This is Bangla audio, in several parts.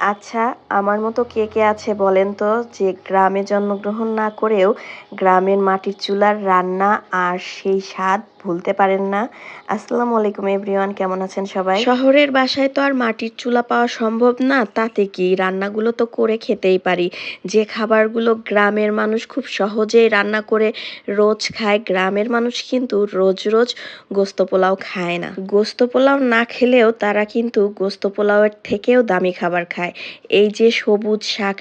আচ্ছা আমার মতো কে কে আছে বলেন তো, যে গ্রামে জন্মগ্রহণ না করেও গ্রামের মাটির চুলার রান্না আর সেই স্বাদ ভুলতে পারেন না। আসসালামু আলাইকুম এভরিওয়ান, কেমন আছেন সবাই? শহরের বাসায় তো আর মাটির চুলা পাওয়া সম্ভব না, তাতে কি? রান্নাগুলো তো করে খেতেই পারি। যে খাবারগুলো গ্রামের মানুষ খুব সহজেই রান্না করে, রোজ খায়, গ্রামের মানুষ কিন্তু রোজ রোজ গোস্ত পোলাও খায় না। গোস্ত পোলাও না খেলেও তারা কিন্তু গোস্ত পোলাওয়ের থেকেও দামি খাবার খায়। এই যে সবুজ শাক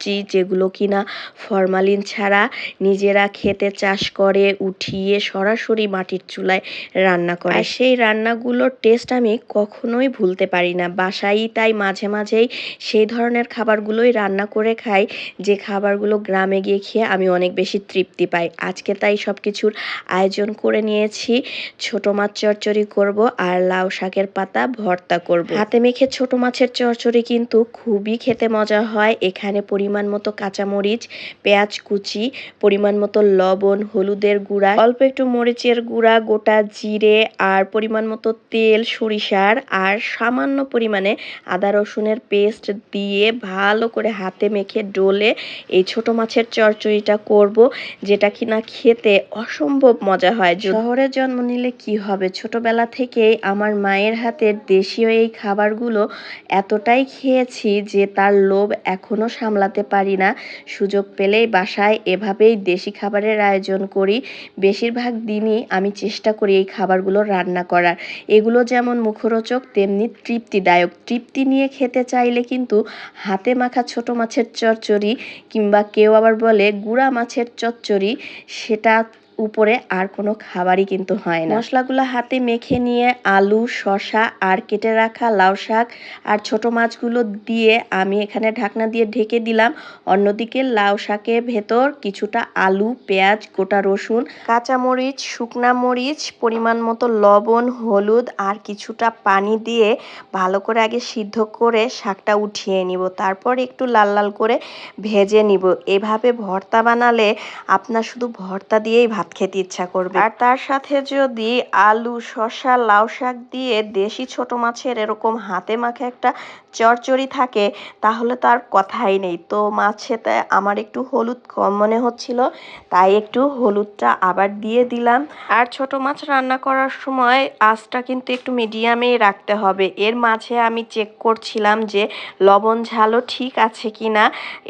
সবজি যেগুলো কিনা ফরমালিন ছাড়া নিজেরা খেতে চাষ করে, উঠিয়ে সরাসরি মাটির চুলায় রান্না করে। আর সেই রান্নাগুলোর টেস্ট আমি কখনোই ভুলতে পারি না। বাসায় তাই মাঝে মাঝেই সেই ধরনের খাবারগুলোই রান্না করে খাই, যে খাবারগুলো গ্রামে গিয়ে খেয়ে আমি অনেক বেশি তৃপ্তি পাই। আজকে তাই সব কিছুর আয়োজন করে নিয়েছি। ছোট মাছ চচ্চড়ি করব আর লাউ শাকের পাতা ভর্তা করব। হাতে মেখে ছোট মাছের চচ্চড়ি কিন্তু খুবই খেতে মজা হয়। এখানে পরিমাণ মতো কাঁচামরিচ, পেঁয়াজ কুচি, পরিমাণ মতো লবণ, হলুদের গুঁড়া, অল্প একটু মরিচের গুঁড়া, গোটা জিরে আর পরিমাণ মতো তেল, সরিষার আর সামান্য পরিমাণে আদা রসুনের পেস্ট দিয়ে ভালো করে হাতে মেখে ডলে এই ছোট মাছের চচ্চড়িটা করব, যেটা কিনা খেতে অসম্ভব মজা হয়। শহরে জন্ম নিলে কি হবে? ছোটবেলা থেকেই আমার মায়ের হাতের দেশীয় এই খাবারগুলো এতটাই খেয়েছি যে তার লোভ এখনও সামলাতে পারি না। সুযোগ পেলেই বাসায় এভাবেই দেশি খাবারের আয়োজন করি। বেশিরভাগ দিনই আমি চেষ্টা করি এই খাবারগুলো রান্না করার। এগুলো যেমন মুখরোচক, তেমনি তৃপ্তিদায়ক। তৃপ্তি নিয়ে খেতে চাইলে কিন্তু হাতে মাখা ছোট মাছের চচ্চড়ি কিংবা কেউ আবার বলে গুড়া মাছের চচ্চড়ি, সেটা উপরে আর কোনো খাবারই কিন্তু হয় না। মশলাগুলো হাতে মেখে নিয়ে আলু শশা আর কেটে রাখা লাউ শাক আর ছোট মাছগুলো দিয়ে আমি এখানে ঢাকনা দিয়ে ঢেকে দিলাম। অন্যদিকে লাউ শাকের ভেতর কিছুটা আলু, পেঁয়াজ, গোটা রসুন, কাঁচামরিচ, শুকনা মরিচ, পরিমাণ মতো লবণ, হলুদ আর কিছুটা পানি দিয়ে ভালো করে আগে সিদ্ধ করে শাকটা উঠিয়ে নিব। তারপর একটু লাল লাল করে ভেজে নিব। এভাবে ভর্তা বানালে আপনার শুধু ভর্তা দিয়েই ভাত খেতে ইচ্ছা করবে। আর তার সাথে যদি আলু, শসা, লাউ শাক দিয়ে দেশি ছোট মাছের এরকম হাতে মাখে একটা চরচড়ি থাকে, তাহলে তার কথাই নেই। তো মাছেতে আমার একটু হলুদ কম মনে হচ্ছিল, তাই একটু হলুদটা আবার দিয়ে দিলাম। আর ছোট মাছ রান্না করার সময় আঁচটা কিন্তু একটু মিডিয়ামেই রাখতে হবে। এর মাঝে আমি চেক করছিলাম যে লবণ ঝালও ঠিক আছে কি না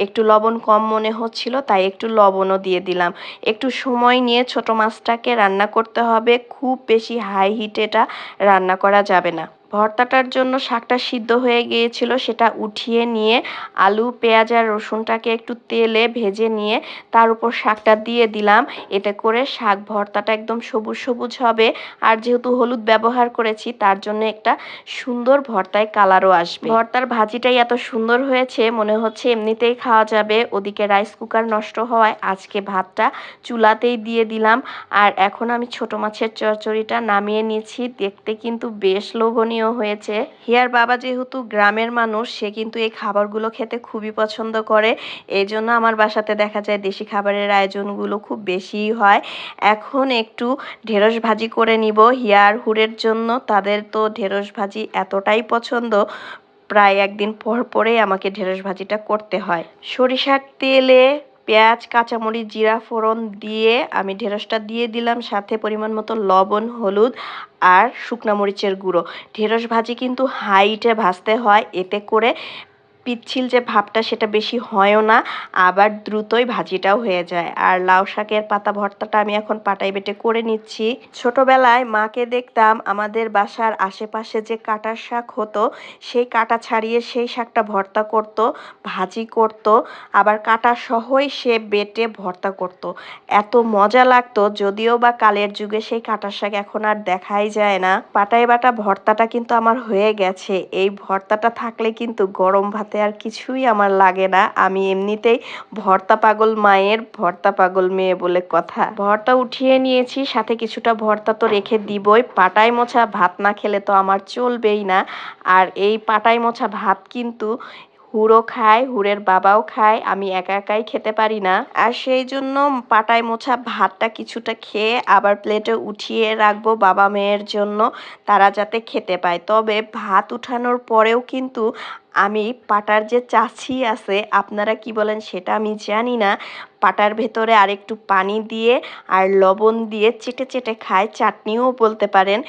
একটু লবণ কম মনে হচ্ছিল, তাই একটু লবণও দিয়ে দিলাম। একটু সময় নিয়ে ছোট মাছটাকে রান্না করতে হবে। খুব বেশি হাই হিটে এটা রান্না করা যাবে না। ভর্তাটার জন্য শাকটা সিদ্ধ হয়ে গিয়েছিল, সেটা উঠিয়ে নিয়ে আলু, পেঁয়াজ আর রসুনটাকে একটু তেলে ভেজে নিয়ে তার উপর শাকটা দিয়ে দিলাম। এতে করে শাক ভর্তাটা একদম সবুজ সবুজ হবে। আর যেহেতু হলুদ ব্যবহার করেছি, তার জন্য একটা সুন্দর ভর্তায় কালারও আসবে। ভর্তার ভাজিটাই এত সুন্দর হয়েছে, মনে হচ্ছে এমনিতেই খাওয়া যাবে। ওদিকে রাইস কুকার নষ্ট হওয়ায় আজকে ভাতটা চুলাতেই দিয়ে দিলাম। আর এখন আমি ছোট মাছের চচ্চড়িটা নামিয়ে নিয়েছি। দেখতে কিন্তু বেশ লোভনীয়। লোভনীয় হয়েছে। হিয়ার বাবা যেহেতু গ্রামের মানুষ, সে কিন্তু এই খাবারগুলো খেতে খুবই পছন্দ করে। এই জন্য আমার বাসাতে দেখা যায় দেশি খাবারের আয়োজনগুলো খুব বেশিই হয়। এখন একটু ঢেঁড়স ভাজি করে নিব। হিয়ার হুরের জন্য তাদের তো ঢেঁড়স ভাজি এতটাই পছন্দ, প্রায় একদিন পর পরেই আমাকে ঢেঁড়স ভাজিটা করতে হয়। সরিষার তেলে পেঁয়াজ, কাঁচামরিচ, জিরা, ফোড়ন দিয়ে আমি ঢেঁড়সটা দিয়ে দিলাম। সাথে পরিমাণ মতো লবণ, হলুদ আর শুকনা মরিচের গুঁড়ো। ঢেঁড়স ভাজি কিন্তু হাইটে ভাজতে হয়। এতে করে পিচ্ছিল যে ভাবটা সেটা বেশি হয়ও না, আবার দ্রুতই ভাজিটাও হয়ে যায়। আর লাউ শাকের পাতা ভর্তাটা আমি এখন পাটাই বেটে করে নিচ্ছি। ছোটবেলায় মাকে দেখতাম আমাদের বাসার আশেপাশে যে কাটার শাক হতো, সেই কাটা ছাড়িয়ে সেই শাকটা ভর্তা করত, ভাজি করত, আবার কাটা সহই সে বেটে ভর্তা করত। এত মজা লাগতো, যদিও বা কালের যুগে সেই কাটার শাক এখন আর দেখাই যায় না। পাটাই বাটা ভর্তাটা কিন্তু আমার হয়ে গেছে। এই ভর্তাটা থাকলে কিন্তু গরম ভাতে আর কিছুই আমার লাগে না। আমি এমনিতেই ভর্তা পাগল মায়ের ভর্তা পাগল মেয়ে বলে কথা। ভর্তা উঠিয়ে নিয়েছি, সাথে কিছুটা ভর্তা তো রেখে দিবই। পাটাই মোছা ভাত না খেলে তো আমার চলবেই না। আর এই পাটাই মোছা ভাত কিন্তু হুড়ো খায় হুড়ের বাবাও খায়, আমি একা একাই খেতে পারি না। আর সেই জন্য পাটায় মোছা ভাতটা কিছুটা খেয়ে আবার প্লেটে উঠিয়ে রাখব বাবা মেয়ের জন্য, তারা যাতে খেতে পায়। তবে ভাত উঠানোর পরেও কিন্তু আমি পাটার যে চাছি আছে, আপনারা কি বলেন সেটা আমি জানি না। পাটার ভেতরে আর একটু পানি দিয়ে আর লবণ দিয়ে চেটে চেটে খায়, চাটনিও বলতে পারেন।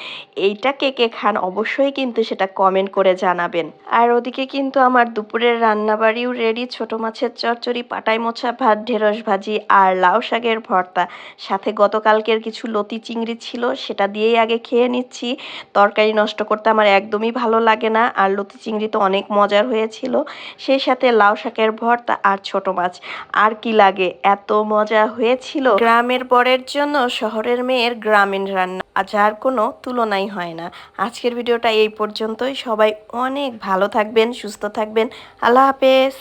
এইটা কে কে খান অবশ্যই কিন্তু সেটা কমেন্ট করে জানাবেন। আর ওদিকে কিন্তু আমার দুপুরের রান্নাবাড়িও রেডি ছোট মাছের চচ্চড়ি পাটাই মোছা ভাত, ঢেঁড়স ভাজি আর লাউ শাকের ভর্তা। সাথে গতকালকের কিছু লতি চিংড়ি ছিল, সেটা দিয়েই আগে খেয়ে নিচ্ছি। তরকারি নষ্ট করতে আমার একদমই ভালো লাগে না, আর লতি চিংড়ি তো অনেক মজার হয়েছিল, সেই সাথে লাউ শাকের ভর্তা আর ছোট মাছ। আর কি লাগে, এত মজা হয়েছিল। গ্রামের বরের জন্য শহরের মেয়ের গ্রামীণ রান্না যার কোনো তুলনাই হয় না। আজকের ভিডিওটা এই পর্যন্তই। সবাই অনেক ভালো থাকবেন, সুস্থ থাকবেন। আল্লাহ হাফেজ।